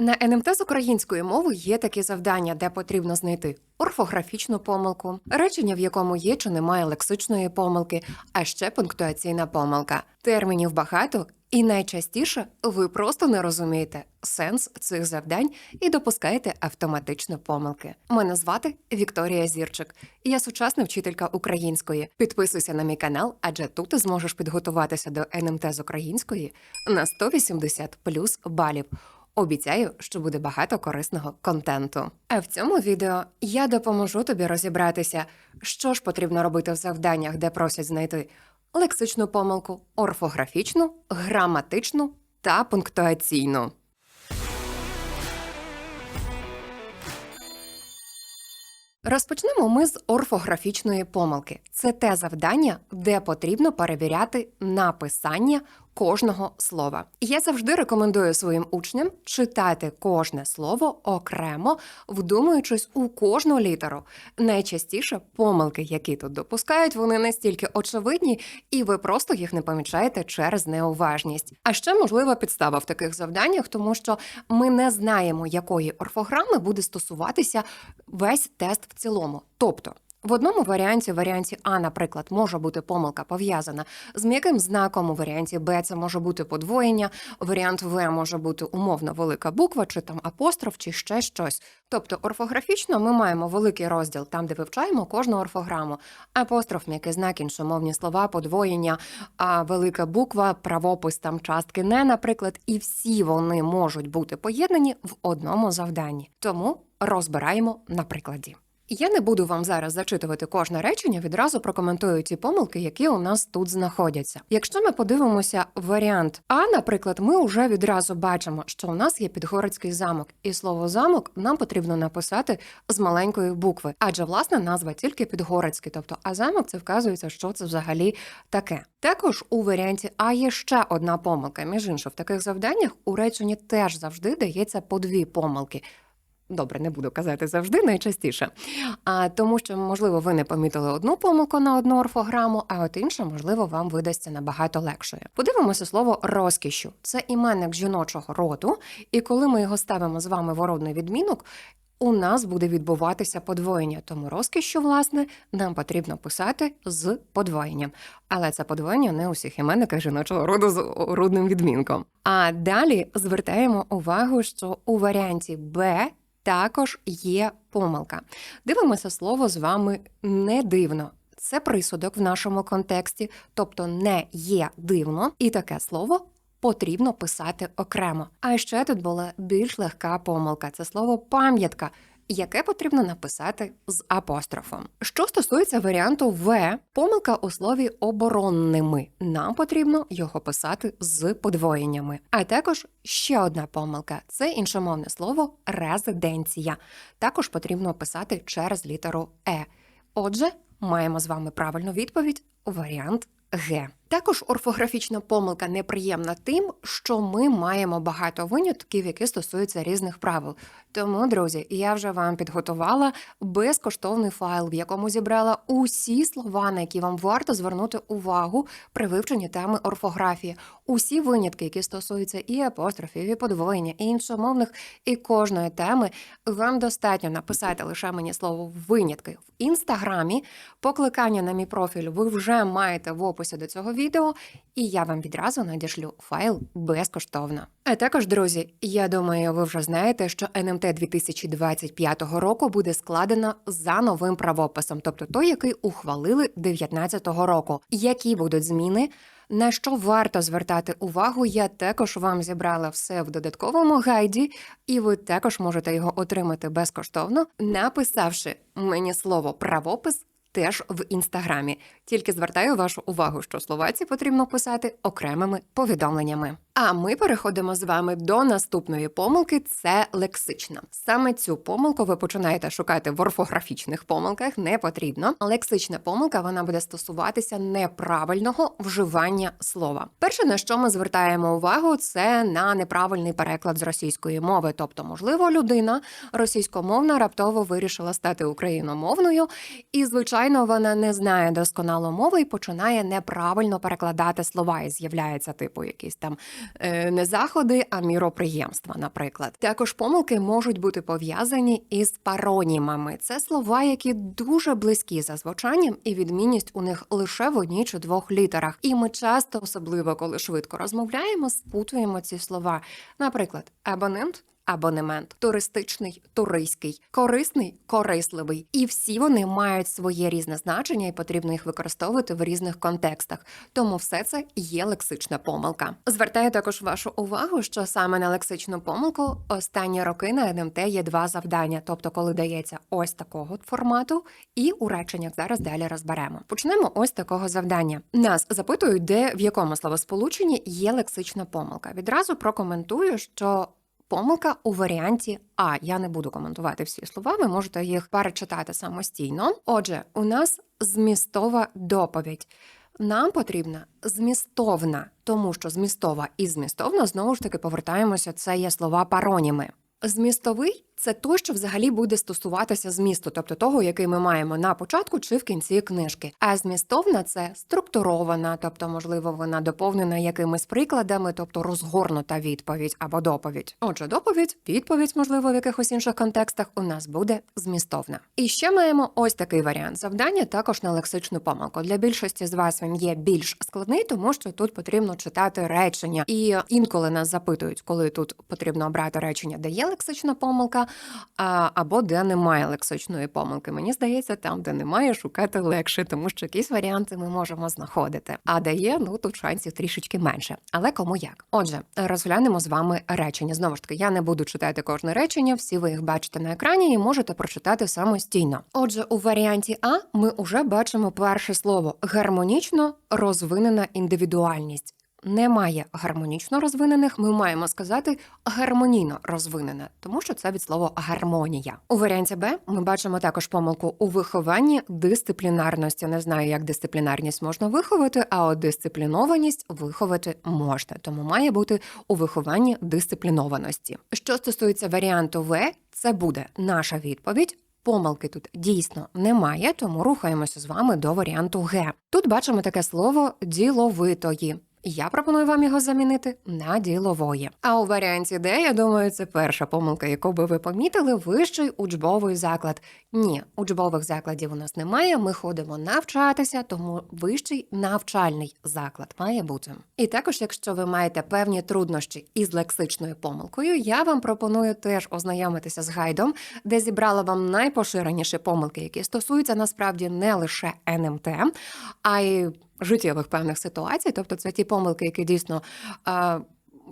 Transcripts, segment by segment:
На НМТ з української мови є такі завдання, де потрібно знайти орфографічну помилку, речення, в якому є чи немає лексичної помилки, а ще пунктуаційна помилка. Термінів багато, і найчастіше ви просто не розумієте сенс цих завдань і допускаєте автоматично помилки. Мене звати Вікторія Зірчик, я сучасна вчителька української. Підписуйся на мій канал, адже тут ти зможеш підготуватися до НМТ з української на 180 плюс балів. Обіцяю, що буде багато корисного контенту. А в цьому відео я допоможу тобі розібратися, що ж потрібно робити в завданнях, де просять знайти лексичну помилку, орфографічну, граматичну та пунктуаційну. Розпочнемо ми з орфографічної помилки. Це те завдання, де потрібно перевіряти написання кожного слова. Я завжди рекомендую своїм учням читати кожне слово окремо, вдумуючись у кожну літеру. Найчастіше помилки, які тут допускають, вони настільки очевидні, і ви просто їх не помічаєте через неуважність. А ще можлива підстава в таких завданнях, тому що ми не знаємо, якої орфограми буде стосуватися весь тест в цілому. Тобто. В одному варіанті, варіанті А, наприклад, може бути помилка пов'язана з м'яким знаком, у варіанті Б це може бути подвоєння, варіант В може бути умовно велика буква, чи там апостроф, чи ще щось. Тобто орфографічно ми маємо великий розділ там, де вивчаємо кожну орфограму. Апостроф, м'який знак, іншомовні слова, подвоєння, а велика буква, правопис там частки не, наприклад, і всі вони можуть бути поєднані в одному завданні. Тому розбираємо на прикладі. Я не буду вам зараз зачитувати кожне речення, відразу прокоментую ті помилки, які у нас тут знаходяться. Якщо ми подивимося варіант А, наприклад, ми вже відразу бачимо, що у нас є підгорецький замок, і слово замок нам потрібно написати з маленької букви, адже власне назва тільки підгорецький, тобто а замок це вказується, що це взагалі таке. Також у варіанті А є ще одна помилка. Між іншим, в таких завданнях у реченні теж завжди дається по дві помилки. Добре, не буду казати завжди, найчастіше. А тому, що, можливо, ви не помітили одну помилку на одну орфограму, а от інша, можливо, вам видасться набагато легшою. Подивимося слово розкішю. Це іменник жіночого роду, і коли ми його ставимо з вами в родний відмінок. У нас буде відбуватися подвоєння, тому розкішю, власне, нам потрібно писати з подвоєнням. Але це подвоєння не у всіх іменниках жіночого роду з рудним відмінком. А далі звертаємо увагу, що у варіанті Б також є помилка. Дивимося слово з вами не дивно. Це присудок в нашому контексті, тобто не є дивно, і таке слово потрібно писати окремо. А ще тут була більш легка помилка. Це слово пам'ятка. Яке потрібно написати з апострофом. Що стосується варіанту В, помилка у слові оборонними. Нам потрібно його писати з подвоєннями. А також ще одна помилка це іншомовне слово резиденція. Також потрібно писати через літеру Е. Отже, маємо з вами правильну відповідь варіант Г. Також орфографічна помилка неприємна тим, що ми маємо багато винятків, які стосуються різних правил. Тому, друзі, я вже вам підготувала безкоштовний файл, в якому зібрала усі слова, на які вам варто звернути увагу при вивченні теми орфографії, усі винятки, які стосуються і апострофів, і подвоєння, і іншомовних, і кожної теми. Вам достатньо написати лише мені слово винятки в інстаграмі. Покликання на мій профіль ви вже маєте в описі до цього відео, і я вам відразу надішлю файл безкоштовно. А також, друзі, я думаю, ви вже знаєте, що НМТ 2025 року буде складено за новим правописом, тобто той, який ухвалили 2019 року. Які будуть зміни? На що варто звертати увагу, я також вам зібрала все в додатковому гайді, і ви також можете його отримати безкоштовно, написавши мені слово правопис теж в інстаграмі. Тільки звертаю вашу увагу, що словаці потрібно писати окремими повідомленнями. А ми переходимо з вами до наступної помилки це лексична. Саме цю помилку ви починаєте шукати в орфографічних помилках, не потрібно. Лексична помилка вона буде стосуватися неправильного вживання слова. Перше, на що ми звертаємо увагу, це на неправильний переклад з російської мови. Тобто, можливо, людина російськомовна раптово вирішила стати україномовною, і, звичайно, вона не знає досконало маломови і починає неправильно перекладати слова, і з'являється типу якісь там е, не заходи, а міроприємства, наприклад. Також помилки можуть бути пов'язані із паронімами. Це слова, які дуже близькі за звучанням, і відмінність у них лише в одній чи двох літерах. І ми часто, особливо коли швидко розмовляємо, спутуємо ці слова. Наприклад, абонент. Абонемент, туристичний, туристський, корисний, корисливий, і всі вони мають своє різне значення, і потрібно їх використовувати в різних контекстах. Тому все це є лексична помилка. Звертаю також вашу увагу, що саме на лексичну помилку останні роки на НМТ є два завдання, тобто, коли дається ось такого формату, і у реченнях зараз далі розберемо. Почнемо ось такого завдання. Нас запитують, де в якому словосполученні є лексична помилка. Відразу прокоментую, що. Помилка у варіанті А. Я не буду коментувати всі слова, ви можете їх перечитати самостійно. Отже, у нас змістова доповідь. Нам потрібна змістовна, тому що змістова і змістовна знову ж таки повертаємося. Це є слова пароніми. Змістовий це той, що взагалі буде стосуватися змісту, тобто того, який ми маємо на початку чи в кінці книжки. А змістовна це структурована, тобто, можливо, вона доповнена якимись прикладами, тобто розгорнута відповідь або доповідь. Отже, доповідь, відповідь, можливо, в якихось інших контекстах у нас буде змістовна. І ще маємо ось такий варіант завдання, також на лексичну помилку. Для більшості з вас він є більш складний, тому що тут потрібно читати речення. І інколи нас запитують, коли тут потрібно обрати речення, де є лексична помилка, або де немає лексичної помилки. Мені здається, там, де немає, шукати легше, тому що якісь варіанти ми можемо знаходити. А де є, ну тут шансів трішечки менше. Але кому як? Отже, розглянемо з вами речення. Знову ж таки, я не буду читати кожне речення, всі ви їх бачите на екрані і можете прочитати самостійно. Отже, у варіанті А ми вже бачимо перше слово гармонічно розвинена індивідуальність немає гармонічно розвинених, ми маємо сказати гармонійно розвинене, тому що це від слова гармонія. У варіанті Б ми бачимо також помилку у вихованні дисциплінарності. Не знаю, як дисциплінарність можна виховати, а от дисциплінованість виховати можна. Тому має бути у вихованні дисциплінованості. Що стосується варіанту В, це буде наша відповідь. Помилки тут дійсно немає, тому рухаємося з вами до варіанту Г. Тут бачимо таке слово діловитої. Я пропоную вам його замінити на ділової. А у варіанті Д, я думаю, це перша помилка, яку би ви помітили, вищий учбовий заклад. Ні, учбових закладів у нас немає. Ми ходимо навчатися, тому вищий навчальний заклад має бути. І також, якщо ви маєте певні труднощі із лексичною помилкою, я вам пропоную теж ознайомитися з гайдом, де зібрала вам найпоширеніші помилки, які стосуються насправді не лише НМТ, а й життєвих певних ситуацій, тобто це ті помилки, які дійсно.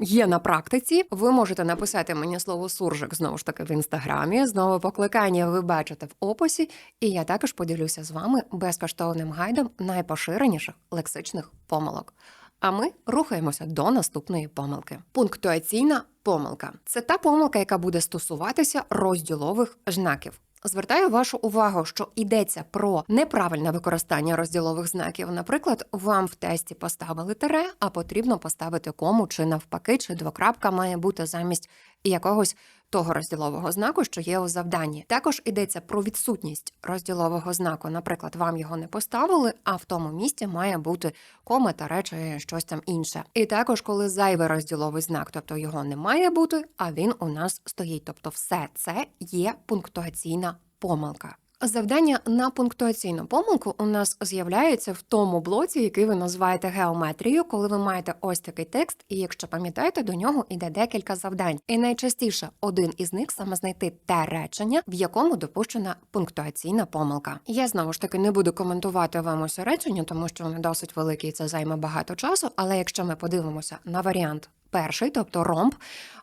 Є на практиці, ви можете написати мені слово суржик знову ж таки в інстаграмі. Знову покликання ви бачите в описі, і я також поділюся з вами безкоштовним гайдом найпоширеніших лексичних помилок. А ми рухаємося до наступної помилки. Пунктуаційна помилка це та помилка, яка буде стосуватися розділових знаків. Звертаю вашу увагу, що йдеться про неправильне використання розділових знаків. Наприклад, вам в тесті поставили тире, а потрібно поставити кому чи навпаки, чи двокрапка має бути замість якогось того розділового знаку, що є у завданні. Також йдеться про відсутність розділового знаку. Наприклад, вам його не поставили, а в тому місці має бути кома та речі щось там інше. І також, коли зайвий розділовий знак, тобто його не має бути, а він у нас стоїть. Тобто, все це є пунктуаційна помилка. Завдання на пунктуаційну помилку у нас з'являється в тому блоці, який ви називаєте геометрією, коли ви маєте ось такий текст, і якщо пам'ятаєте, до нього йде декілька завдань. І найчастіше один із них саме знайти те речення, в якому допущена пунктуаційна помилка. Я знову ж таки не буду коментувати вам усе речення, тому що вони досить великі, і це займе багато часу. Але якщо ми подивимося на варіант перший, тобто ромб,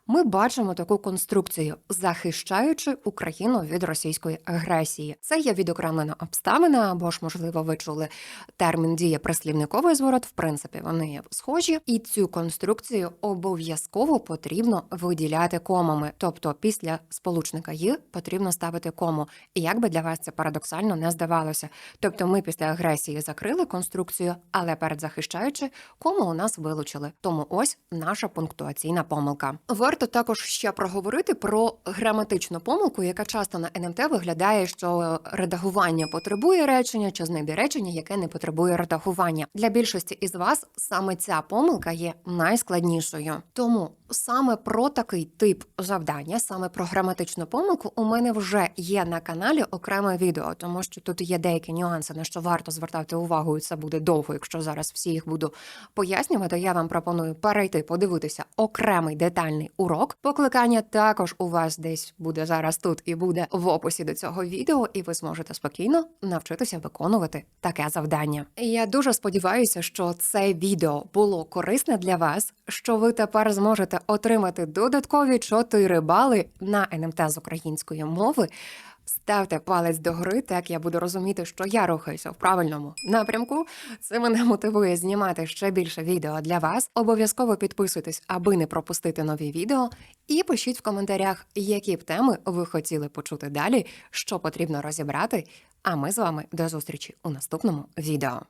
ми бачимо таку конструкцію, захищаючи Україну від російської агресії. Це є відокремлена обставина, або ж, можливо, ви чули термін діє прислівниковий зворот. В принципі, вони є схожі, і цю конструкцію обов'язково потрібно виділяти комами. Тобто, після сполучника «й» потрібно ставити кому. І як би для вас це парадоксально не здавалося. Тобто, ми після агресії закрили конструкцію, але перед захищаючи кому у нас вилучили. Тому ось наша пунктуаційна помилка. Варто також ще проговорити про граматичну помилку, яка часто на НМТ виглядає, що редагування потребує речення, чи знайде речення, яке не потребує редагування. Для більшості із вас саме ця помилка є найскладнішою. Тому саме про такий тип завдання, саме про граматичну помилку, у мене вже є на каналі окреме відео, тому що тут є деякі нюанси, на що варто звертати увагу, і це буде довго, якщо зараз всі їх буду пояснювати. Я вам пропоную перейти, подивитися окремий детальний урок. Покликання також у вас десь буде зараз тут і буде в описі до цього відео, і ви зможете спокійно навчитися виконувати таке завдання. Я дуже сподіваюся, що це відео було корисне для вас, що ви тепер зможете отримати додаткові 4 бали на НМТ з української мови. Ставте палець догори, так я буду розуміти, що я рухаюся в правильному напрямку. Це мене мотивує знімати ще більше відео для вас. Обов'язково підписуйтесь, аби не пропустити нові відео. І пишіть в коментарях, які б теми ви хотіли почути далі, що потрібно розібрати. А ми з вами до зустрічі у наступному відео.